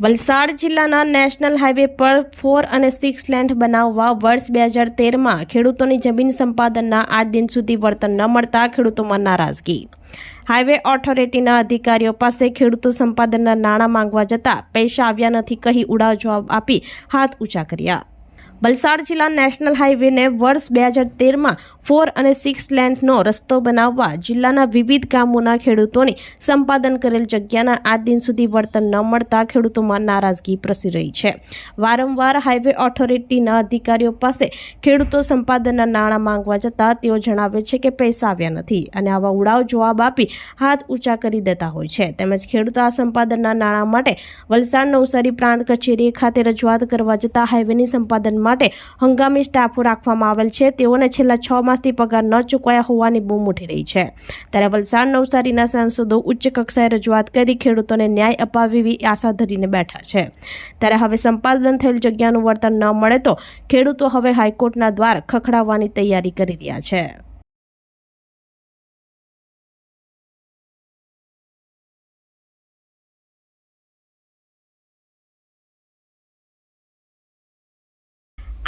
વલસાડ જિલ્લાના national highway પર four અને સિક્સ લેન્ડ બનાવવા વર્ષ બે હજાર તેરમાં ખેડૂતોની જમીન સંપાદનના આજ દિન સુધી વર્તન ન મળતા ખેડૂતોમાં નારાજગી. હાઈવે ઓથોરિટીના અધિકારીઓ પાસે ખેડૂતો સંપાદનના નાણાં માંગવા જતા પૈસા આવ્યા નથી કહી ઉડાવ જવાબ આપી હાથ ઊંચા કર્યા. વલસાડ જિલ્લા નેશનલ હાઈવેને વર્ષ બે હજાર તેરમાં ફોર અને સિક્સ લેન્ડનો રસ્તો બનાવવા જિલ્લાના વિવિધ ગામોના ખેડૂતોને સંપાદન કરેલ જગ્યાના આજ દિન સુધી વર્તન ન મળતા ખેડૂતોમાં નારાજગી પ્રસરી રહી છે. વારંવાર હાઈવે ઓથોરિટીના અધિકારીઓ પાસે ખેડૂતો સંપાદનના નાણાં માંગવા જતાં તેઓ જણાવે છે કે પૈસા આવ્યા નથી અને આવા ઉડાવ જવાબ આપી હાથ ઊંચા કરી દેતા હોય છે. તેમજ ખેડૂતો આ સંપાદનના નાણાં માટે વલસાડ નવસારી પ્રાંત કચેરી ખાતે રજૂઆત કરવા જતાં હાઈવેની સંપાદન માટે હંગામી સ્ટાફો રાખવામાં આવેલ છે. તેઓને છેલ્લા છ માસથી પગાર ન ચૂકવાયા હોવાની બૂમ ઉઠી રહી છે. ત્યારે વલસાડ નવસારીના સાંસદો ઉચ્ચ કક્ષાએ રજૂઆત કરી ખેડૂતોને ન્યાય અપાવી આશા ધરીને બેઠા છે. ત્યારે હવે સંપાદન થયેલ જગ્યાનું વર્તન ન મળે તો ખેડૂતો હવે હાઈકોર્ટના દ્વાર ખખડાવવાની તૈયારી કરી રહ્યા છે.